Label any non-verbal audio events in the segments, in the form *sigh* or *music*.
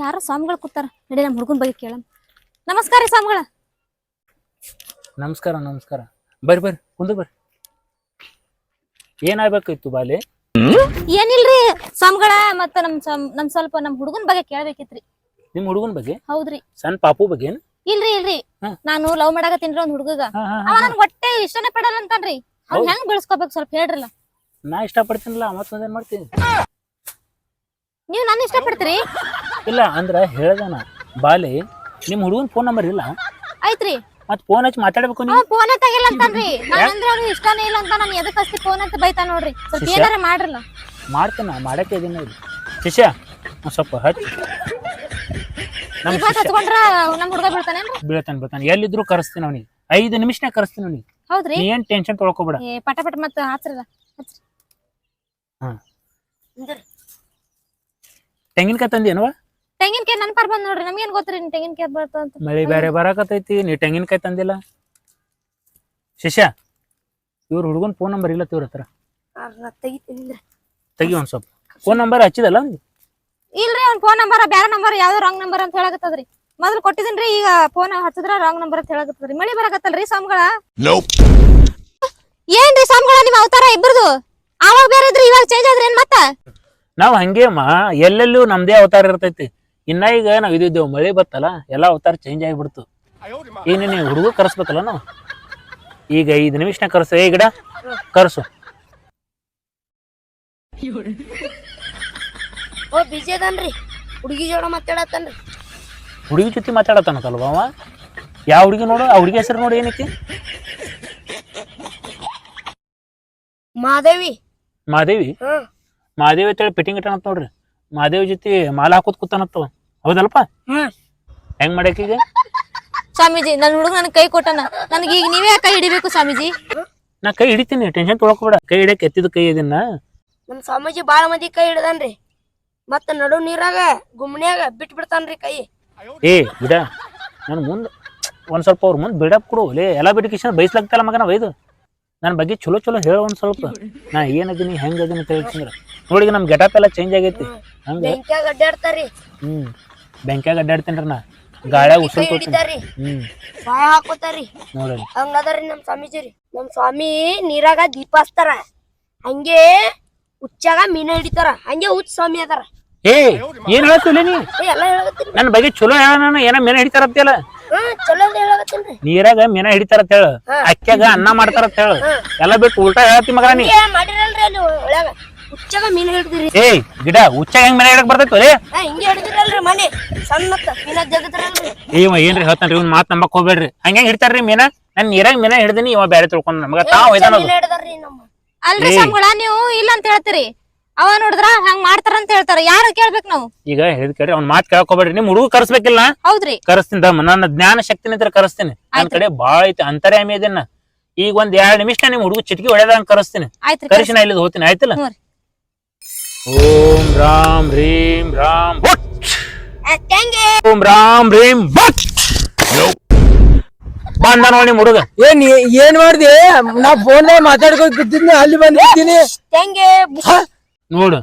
ಯಾರೋ ಸ್ವಾಮಿಗಳು ಕೂತಾರ? ನಡಿ ನಮ್ಮ ಹುಡುಗನ ಬಗ್ಗೆ ಕೇಳಮ್. ನಮಸ್ಕಾರ ಸ್ವಾಮಿಗಳ. ನಮಸ್ಕಾರ ನಮಸ್ಕಾರ. ಬರ್ರಿ ಬರ್ರಿ ಕುಂದ ಬರ್ರಿ ಏನಾಗ್ಬೇಕಾಯ್ತು ಬಾಲೆ? ಏನಿಲ್ರಿ? ಸ್ವಾಮಿಗಳ ಮತ್ತ ನಮ್ ನಮ್ ಸ್ವಲ್ಪ ನಮ್ ಹುಡುಗನ್ ಬಗ್ಗೆ ಕೇಳ್ಬೇಕಿತ್ರಿ. ನಿಮ್ ಹುಡುಗನ್ ಬಗ್ಗೆ? ಹೌದ್ರಿ. ಸಣ್ಣ ಪಾಪು ಬಗ್ಗೆ ಏನ್? ಇಲ್ರಿ ಇಲ್ರಿ. ಹಾ. ನಾನು ಲವ್ ಮಾಡಾಕತ್ತೀನ್ರಿ ಒಂದ್ ಹುಡುಗಗ. ಹಾ, ಹಾ, ಅವ ಹಾ. ನನ್ ಹೊಟ್ಟೆ ಇಷ್ಟನೇ ಪಡಲ್ಲ ಅಂತಾನ್ರಿ. ಅವ್ನ ಹೌದ್? ಹೆಂಗ್ ಬೆಳೆಸ್ಕೋಬೇಕು ಸ್ವಲ್ಪ ಹೇಳ್ರಲ್ಲ. ನಾ ಇಷ್ಟ ಪಡ್ತೀನಿಲ್ಲ ಮತ್ತೊಂದ್ ಏನ್ ಮಾಡ್ತೀನಿ ನೀವ್ ನನ್ನ ಇಷ್ಟ ಪಡ್ತೀರಿ ಇಲ್ಲ ಅಂದ್ರ ಹೇಳ್ದನ ಬಾಲಿ ನಿಮ್ ಹುಡುಗನ್ ಫೋನ್ ನಂಬರ್ ಇಲ್ಲ. ಆಯ್ತ್ರಿ. ಮತ್ ಫೋನ್ ಹಚ್ಚಿ ಮಾತಾಡಬೇಕು ನೀವು ಫೋನ್ ತಗಿಲ್ಲ ಅಂತಾನ್ರಿ ನಾನಂದ್ರೆ ಅವ್ರಿಗೆ ಇಷ್ಟನೇ ಇಲ್ಲ ಅಂತ ನಾನು ಎದಕ್ಕೆ ಅಷ್ಟೇ ಫೋನ್ ಅಂತ ಬೈತಾ ನೋಡ್ರಿ. ಸ್ವಲ್ಪ? ಏನಾರ ಮಾಡ್ರಲ್ಲ. ಮಾಡ್ತೇನೆ ಮಾಡಕ್ಕೆ ಇದೀನಿ ಇಲ್ಲಿ. ಶಿಷ್ಯ ಒಂದ್ ಸ್ವಲ್ಪ ಹಚ್ಚಿ. ನಮ್ ಇವಾಗ ಶಿಷ್ಯ. ಹಚ್ಕೊಂಡ್ರ ನಮ್ ಹುಡುಗ ಬೀಳ್ತಾನೇನ್ರಿ ಬೀಳ್ತಾನೆ ಎಲ್ಲಿದ್ರು ಕರೆಸ್ತೀನಿ ಅವನಿಗೆ. ಐದು ನಿಮಿಷನಾಗ ಕರೆಸ್ತೀನಿ ಅವನಿಗೆ. ಹೌದ್ರಿ? ನೀ ಏನ್ ಟೆನ್ಷನ್ ತೊಳ್ಕೊಬೇಡ. ಏ ಪಟ ಪಟ ಹಾ. ಹಚ್ರಲ್ಲ ತೆಂಗಿನಕಾಯಿ ತಂದೇನವ ತೆಂಗಿನಕಾಯಿ ನನ್ ಪಾರ್ ಬಂದ್ ನೋಡ್ರಿ ನಮ್ಗೇನ್ ಗೊತ್ತ್ರಿ ನಿಮ್ ತೆಂಗಿನಕಾಯಿ ಬರ್ತದ ಅಂತ? ಮಳಿ ಬೇರೆ ಬರಾಕತೈತಿ ನೀ ತೆಂಗಿನಕಾಯಿ ತಂದಿಲ್ಲ? ಶಿಷ್ಯ ಇವ್ರ ಹುಡುಗನ್ ಫೋನ್ ನಂಬರ್ ಇಲ್ಲ ತಿವ್ರ ಹತ್ರ. ತೆಗಿ ಒಂದ್ ಸ್ವಲ್ಪ. ಫೋನ್ ನಂಬರ್ ಹಚ್ಚಿದಲ್ಲ ಅವ್ನಿಗೆ? ಇಲ್ರಿ ಅವ್ನ ಫೋನ್ ನಂಬರ್ ಬ್ಯಾರೆ ನಂಬರ್ ಯಾವ್ದೋ ರಾಂಗ್ ನಂಬರ್ ಅಂತ ಹೇಳಕತ್ತದ್ರಿ. ಮೊದಲು ಕೊಟ್ಟಿದ್ದೀನ್ರಿ ಈಗ ಫೋನ್ ಹಚ್ಚಿದ್ರ ರಾಂಗ್ ನಂಬರ್ ಅಂತ ಹೇಳಕತ್ತದ್ರಿ. ಮಳಿ ಬರಕತ್ತಲ್ರಿ ಸ್ವಾಮಿಗಳ? ಏನ್ರಿ ಸ್ವಾಮಿಗಳ ನಿಮ್ ಅವತಾರ ಇಬ್ರದು? ಅವಾಗ ಬೇರೆ ಇದ್ರಿ ಇವಾಗ ಚೇಂಜ್ ಆದ್ರಿ ಏನ್ ಮತ್ತ? ನಾವ್ ಹಂಗೇಮ್ಮ ಎಲ್ಲೆಲ್ಲೂ ನಮ್ದೇ ಅವತಾರ ಇರ್ತೈತಿ. ಇನ್ನ ಈಗ ನಾವ್ ಇದಿದ್ದೇವು ಮಳೆ ಬತ್ತಲ್ಲ ಎಲ್ಲಾ ಅವತಾರ ಚೇಂಜ್ ಆಗಿಬಿಡ್ತು. ಈಗ ನೀನು ಹುಡುಗ ಕರ್ಸ್ಬೇಕಲ್ಲ ನಾವು? ಈಗ ಐದು ನಿಮಿಷನಾಗ ಕರ್ಸು. ಏ ಗಿಡ ಕರ್ಸು. ಓ ಬಿಜಿ ಅದನ್ರಿ. ಹುಡುಗಿ ಜೋಡ ಮಾತಾಡತ್ತನ್ರಿ. ಹುಡುಗಿ ಜೊತೆ ಮಾತಾಡತಾನಕಲ್ವ ಅವ? ಯಾವ ಹುಡುಗಿ ನೋಡು ಆ ಹುಡುಗಿ ಹೆಸರು ನೋಡು ಏನೈತಿ? ಮಾದೇವಿ. ಮಾದೇವಿ? ಮಾದೇವಿ ಅಂತೇಳಿ ಫಿಟ್ಟಿಂಗ್ ಇಟ್ಟಾನತ್ ನೋಡ್ರಿ. ಮಾದೇವಿ ಜೊತೆ ಮಾಲ ಹಾಕೋದ್ ಕೂತಾನತ್ತವ ಹೌದಲ್ಪ ಹೆಂಗ್ ಮಾಡಕ್ ಈಗ? ಸ್ವಾಮೀಜಿ ನನ್ ಹುಡುಗ ನನ್ ಕೈ ಕೊಟ್ಟನ. ನನಗೆ ಈಗ ನೀವೇ ಕೈ ಹಿಡಿಬೇಕು ಸ್ವಾಮೀಜಿ? ನಾ ಕೈ ಹಿಡಿತೀನಿ ಟೆನ್ಷನ್ ತೊಳಕೋಬೇಡ ಕೈ ಹಿಡಿಯಕ್ ಎತ್ತಿದ ಕೈ ಇದನ್ನ. ನಮ್ ಸ್ವಾಮೀಜಿ ಬಾಳ ಮಂದಿ ಕೈ ಹಿಡ್ದನ್ರಿ. ಮತ್ತ ನಡು ನೀರಾಗ ಗುಮ್ನ್ಯಾಗ ಬಿಟ್ ಬಿಡ್ತಾನ್ರಿ ಕೈ. ಏ ಬಿಡ. ನನ್ ಮುಂದ್ ಒಂದ್ ಸ್ವಲ್ಪ ಅವ್ರ ಮುಂದ್ ಬಿಡಪ್ ಕೊಡು. ಲೇ ಎಲ್ಲ ಬಿಡಿಕೇಶನ್ ಬಯಸ್ಲಾಗ್ತಲ್ಲ ಮಗನ ಬೈದು. ನನ್ನ ಬಗ್ಗೆ ಚಲೋ ಚಲೋ ಹೇಳ ಒಂದ್ ಸ್ವಲ್ಪ. ನಾ ಏನದೀನಿ ಹೆಂಗ್ ಅದೀನಿ ಹೇಳ್ತೀನಿ ನೋಡಿ ನಮ್ ಗೆಟಪ್ ಎಲ್ಲ ಚೇಂಜ್ ಆಗೈತಿ. ಹಂಗ? ಬೆಂಕ್ಯಾಗ ಅಡ್ಡಾಡ್ತಾರಿ. ಹ್ಮ್. ಬ್ಯಾಂಕ್ಯಾಗ ಅಡ್ಡಾಡ್ತೇನ್ರಿ ನಾ. ಗಾಳ್ಯಾಗ ಉಸಿರು ಹ್ಮ್. ಬಾಯ ಹಾಕೋತಾರಿ. ನೋಡ್ರಿ ಹಂಗದಾರಿ ನಮ್ಮ ಸ್ವಾಮೀಜಿ ರೀ. ನಮ್ ಸ್ವಾಮಿ ನೀರಾಗ ದೀಪ ಹಚ್ತಾರ. ಹಂಗೆ ಹುಚ್ಚಾಗ ಮೀನ ಹಿಡಿತಾರ. ಹಂಗೆ ಹುಚ್ಚ ಸ್ವಾಮಿ ಅದಾರ. ಏ ಏನ್ ಹೇಳ್ತಿಲ್ಲ ನೀ? ಎಲ್ಲ ಹೇಳಕತ್ತೀನಿ ನನ್ನ ಬಗ್ಗೆ ಚಲೋ ಹೇಳ ನಾನು. ಏನ ಮೀನ ಹಿಡಿತಾರ ಹೇಳಕತ್ತೀನಿ ನೀರಾಗ ಮೀನ ಹಿಡಿತಾರ ಹೇಳ. ಅಕ್ಕಿಯಾಗ ಅನ್ನ ಅಂತ ಹೇಳ. ಎಲ್ಲ ಬಿಟ್ಟು ಉಲ್ಟಾ ಹೇಳತಿ ಮಗ ನೀ. ಏ ಹುಚ್ಚಾಗ ಮೀನ ಹಿಡಿದ್ರಿ. ಗಿಡ ಹುಚ್ಚಾಗ ಹೆಂಗ್ ಮೀನ ಹಿಡಕ್ ಬರ್ತೈತಿ ಹಿಂಗೆ ಹಿಡಿದಿರಲ್ರಿ ಮನೆ. ಜಗದ್ರಲ್ರಿ. ಏನ್ರಿ ಹೇಳ್ತಾನ್ರಿ ಇವ್ನ ಮಾತ್ ನಂಬಕ್ ಹೋಗ್ಬೇಡ್ರಿ. ಹಂಗ ಹಿಡಿತಾರ್ರಿ ಮೀನ? ನನ್ ನೀರಾಗ ಮೀನ ಹಿಡ್ದಿನಿ ಇವ ಬ್ಯಾರೆ ತಿಳ್ಕೊಂಡ್ ನಮಗ ತಾವ್ ಹೋಯ್ತಾನ ಅಲ್ರಿ. ನೀವು ಇಲ್ಲ ಅಂತ ಹೇಳ್ತೀರಿ. ಅವ ನೋಡಿದ್ರ ಹಂಗ್ ಮಾಡ್ತಾರ ಅಂತ ಹೇಳ್ತಾರ. ಯಾರು ಕೇಳ್ಬೇಕು ನಾವು? ಈಗ ಹೇಳಿದ್ ಕೇಳ್ರಿ ಅವ್ನ ಮಾತ್ ಕೇಳ್ಕೊಬೇಡ್ರಿ. ನಿಮ್ ಹುಡುಗ ಕರ್ಸ್ಬೇಕಿಲ್ಲ ಹೌದ್ರಿ. ಕರೆಸ್ತೀನಿ ದಮ್ಮ ನನ್ನ ಜ್ಞಾನ ಶಕ್ತಿನ ಇದ್ರೆ ಕರೆಸ್ತೀನಿ. ನನ್ನ ಕಡೆ ಬಾಳ ಐತಿ ಅಂತರ್ಯಾಮಿ ಇದನ್ನ ಈಗ ಒಂದ್ ಎರಡ್ ನಿಮಿಷ ನಿಮ್ ಹುಡುಗ ಚಿಟಕಿ ಹೊಡೆದಂಗ ಕರೆಸ್ತೀನಿ. ಆಯ್ತ್ರಿ ಕರೆಸಿ ನಾ ಹೋತೀನಿ ಹೋಗ್ತೀನಿ. ಆಯ್ತಲ್ಲ? ಹ್ಞೂ ರೀ. ಓಂ ರಾಮ್ ರೀಂ ರಾಮ್ ಭಟ್. ಹೆಂಗೆ ಓಂ ರಾಮ್ ರೀಂ ಭಟ್. ಬಂದ ನೋಡಿ ನಿಮ್ ಹುಡುಗ. ಏನ್ ಏನ್ ಮಾಡ್ದೆ? ನಾ ಫೋನ್ ಮಾತಾಡ್ಕೊಂಡ್ ಕೂತಿದ್ನಿ ಅಲ್ಲಿ ಬಂದಿದ್ದೀನಿ. ಹೆಂಗೆ ನೋಡು.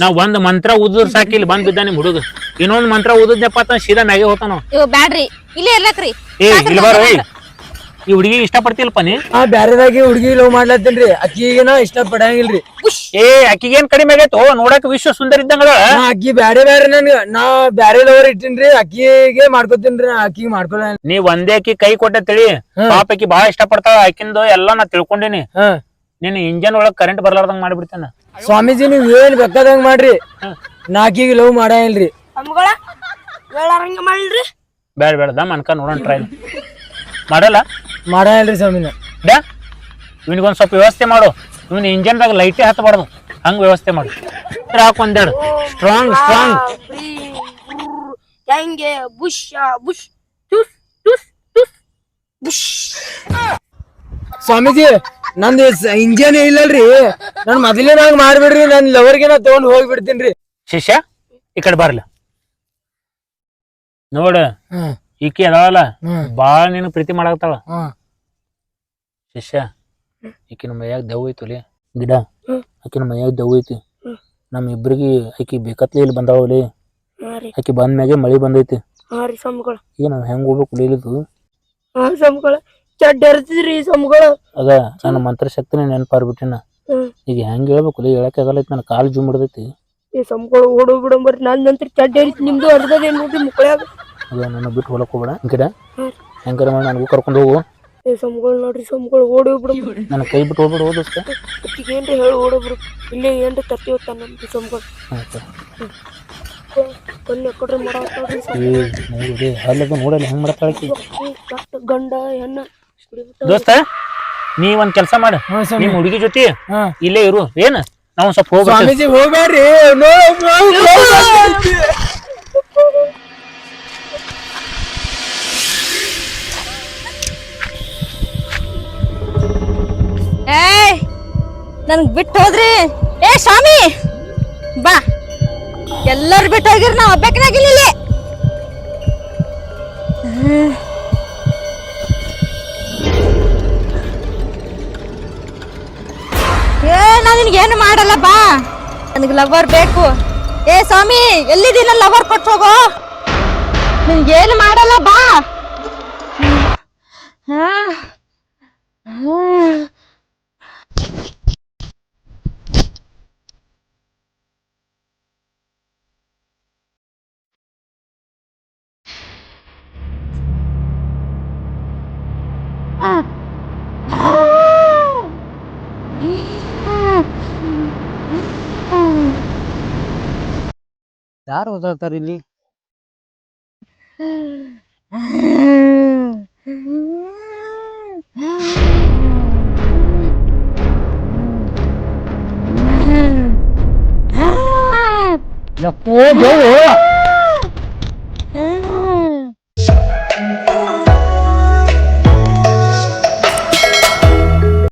ನಾ ಒಂದ್ ಮಂತ್ರ ಉದ್ರ ಸಾಕಿ ಇಲ್ಲಿ ಬಂದ್ ಬಿದ್ದ ನಿಮ್ ಹುಡುಗ. ಇನ್ನೊಂದ್ ಮಂತ್ರ ಉದದ್ನಪ್ಪ ಅಂತ ಸೀದಾ ಮ್ಯಾಗೆ ಹೋತಾನ ಇವ್ ಬ್ಯಾಡ್ರಿ ಇಲ್ಲೇ ಇರ್ಲಕ್ರಿ. ಏ ಇಲ್ಲಿ ಬಾರೋ ಏಯ್ ಈ ಹುಡುಗಿ ಇಷ್ಟ ಪಡ್ತಿಲ್ಪ ನೀ? ಆ ಬ್ಯಾರೆದಾಗಿ ಹುಡುಗಿ ಲವ್ ಮಾಡ್ಲತ್ತೇನ್ರಿ. ಅಕ್ಕಿಗೇನ ಇಷ್ಟ ಪಡಂಗಿಲ್ರಿ ಏ ಅಕ್ಕಿಗೇನ್ ಕಡಿಮೆ ಆಗೈತೋ? ನೋಡಕ್ ವಿಶ್ವ ಸುಂದರ ಇದ್ದಂಗ ನಾ ಅಕ್ಕಿ ಬ್ಯಾರೆ ಬ್ಯಾರೆ ನನ್ಗ ನಾ ಬ್ಯಾರೆ ಲವರ್ ಇಟ್ಟಿನ್ರಿ ಅಕ್ಕಿಗೆ ಮಾಡ್ಕೊತೀನ್ರಿ ನಾ ಅಕ್ಕಿಗೆ ಮಾಡ್ಕೊಳ ನೀ ಒಂದೇ ಅಕ್ಕಿ ಕೈ ಕೊಟ್ಟ ತಿಳಿ. ಪಾಪ ಅಕ್ಕಿ ಬಹಳ ಇಷ್ಟ ಪಡ್ತಾಳ ಆಕಿಂದು ಎಲ್ಲಾ ನಾ ತಿಳ್ಕೊಂಡಿನಿ. ನಿನ್ನ ಇಂಜನ್ ಒಳಗ್ ಕರೆಂಟ್ ಬರ್ಲಾರ್ದಂಗ್ ಮಾಡ್ಬಿಡ್ತೇನ? ಸ್ವಾಮೀಜಿ ನೀವು ಏನ್ ಬೇಕಾದಂಗ್ ಮಾಡ್ರಿ. ನಾಕಿಗೆ ಲವ್ ಮಾಡಂಗಿಲ್ರಿ ತಮ್ಗಳ ಹೇಳಾರಂಗ ಮಾಡಿಲ್ರಿ ಬೇಡ ಬೇಡ ದಮ್ ಅನ್ಕ ನೋಡೋಣ ಟ್ರೈ ಮಾಡಲ್ಲ? ಮಾಡಂಗಿಲ್ರಿ ಸ್ವಾಮಿನ ಬ್ಯಾ ಇವನಿಗೊಂದ್ ಸ್ವಲ್ಪ ವ್ಯವಸ್ಥೆ ಮಾಡು. ಇವನ್ ಇಂಜನ್ದಾಗ ಲೈಟೇ ಹತ್ತಬಾರ್ದು ಹಂಗ ವ್ಯವಸ್ಥೆ ಮಾಡು. ಹಾಕ್ ಒಂದೆರಡು. ಸ್ಟ್ರಾಂಗ್ ಸ್ಟ್ರಾಂಗ್ ಹೆಂಗೆ? ಬುಷ್ ಬುಷ್. ಟುಸ್ ಟುಸ್ ಟುಸ್ ಬುಷ್. ಸ್ವಾಮೀಜಿ ನಂದು ಇಂಜನ್ ಇಲ್ಲಲ್ರಿ. ನನ್ ಮೊದಲೇ ನಂಗ್ ಮಾಡ್ಬಿಡ್ರಿ ನನ್ ಲವರ್ಗೆ ನಾ ತಗೊಂಡ್ ಹೋಗ್ಬಿಡ್ತೀನ್ರಿ. ಶಿಷ್ಯ ಈ ಕಡೆ ಬರ್ಲ. ನೋಡ ಹ್ಮ್ ಈಕಿ ಅದಾವಲ್ಲ ಹ್ಮ್ ಬಾಳ ನೀನು ಪ್ರೀತಿ ಮಾಡಾಕತ್ತಾಳ. ಹಾ. ಶಿಷ್ಯ ಈಕಿನ ಮೈಯಾಗ ದೆವ್ ಐತಲಿ ಗಿಡ ಆಕಿ ಆಕಿನ ಮೈಯಾಗ ದೆವ್ ಐತಿ. ನಮ್ ಇಬ್ರಿಗೆ ಆಕಿ ಬೇಕತ್ಲಿ ಇಲ್ಲಿ ಬಂದಾವಲಿ ಹಾ ರೀ. ಆಕಿ ಬಂದ್ಮ್ಯಾಗೆ ಮಳಿ ಬಂದೈತಿ. ಹಾ ರೀ ಸ್ವಾಮಿಗಳ ಈಗ ನಾವ್ ಹೆಂಗ್ ಹೋಗ್ಬೇಕು ಹಾ ಸ್ವಾಮಿಗಳ ಚಡ್ಡ ಸಮಗಳು ಅದ ನನ್ನ ಮಂತ್ರ ಶಕ್ತಿನ ನೆನಪಾರ್ಬಿಟ್ಟಿನ ಈಗ ಹೆಂಗ್ ಹೇಳ್ಬೇಕು ಹೇಳಕ್ ಆಗಲ್ಲೈತಿ ನನ್ನ ಕಾಲು ಜುಮ್ ಹಿಡ್ದೈತಿ. ಈ ಸಮಗಳು ಓಡೋ ಬಿಡಂಬರ್ರಿ ನಾನ್ ನಂತರ ಚಡ್ಡ ಇರ್ತಿ ನಿಮ್ದು ಅರ್ಧದೇ ನೋಡಿ ಮುಕ್ಕಳ್ಯಾಗ ಅದ ನನ್ನ ಬಿಟ್ಟು ಹೊಲಕ್ ಹೋಗ್ಬೇಡ. ಗಿಡ. ಹೆಂಗಾರ ಮಾಡಿ ನನಗೂ ಕರ್ಕೊಂಡು ಹೋಗು. ಈ ಸಮಗಳು ನೋಡ್ರಿ ಸಮಗಳು ಓಡಿ ಹೋಗ್ಬಿಡ ನನ್ನ ಕೈ ಬಿಟ್ಟು ಹೋಗ್ಬಿಡ ಅಕ್ಕಿಗೆ ಏನ್ರಿ ಹೇಳಿ ಓಡೋ ಬಿಡು ಇಲ್ಲೇ ಏನ್ರಿ ತತ್ತಿ ಹೋಗ್ತಾನ ನಮ್ದು ಸಮಗಳು ಕೊಲ್ಲಿ ಕೊಡ್ರಿ ಮಾಡಿ ಹಲ್ಲದ ನೋಡಿ ನೋಡಲ್ಲ ಹೆಂಗ್ ಮಾಡ್ತಾಳ ಆಕಿ? ಗಂಡ ಹೆಣ್ಣ. ದೋಸ್ತ ನೀ ಒಂದ್ ಕೆಲಸ ಮಾಡ ಹಾ ಸ್ವಾಮಿ ನಿಮ್ ಹುಡುಗಿ ಜೊತೆ ಹಾ ಇಲ್ಲೇ ಇರು ಏನ್ ನಾವು ಸ್ವಲ್ಪ ಹೋಗ್ಬೇಕು ಸ್ವಾಮೀಜಿ ಹೋಗ್ಬೇಡ್ರಿ ನೋ ನೋ, ನೋ, ಸ್ವಾಮೀಜಿ. ಏಯ್ ನನ್ಗ್ ಬಿಟ್ಟು ಹೋದ್ರಿ ಏ ಸ್ವಾಮಿ ಬಾ ಎಲ್ಲರೂ ಬಿಟ್ಟು ಹೋಗಿರ್ ನಾವ್ ಒಬ್ಬಾಕಿನಾಗಿಲ್ಲ ಇಲ್ಲಿ ಹ್ಮ್. ಏನು ಮಾಡಲ್ಲ, ಬಾ. ನನಗೆ ಲವರ್ ಬೇಕು. ಏ, ಸ್ವಾಮಿ ಎಲ್ಲಿದ್ದೀನ ಲವರ್ ಕೊಟ್ಟು ಹೋಗೋ? ಏನು ಮಾಡಲ್ಲ, ಬಾ. ಹಾ ಹ್ಮ್ ಯಾರು ಓದಾಡ್ತಾರ ಇಲ್ಲಿ? *laughs* ಯಪ್ಪೋ ದೇವು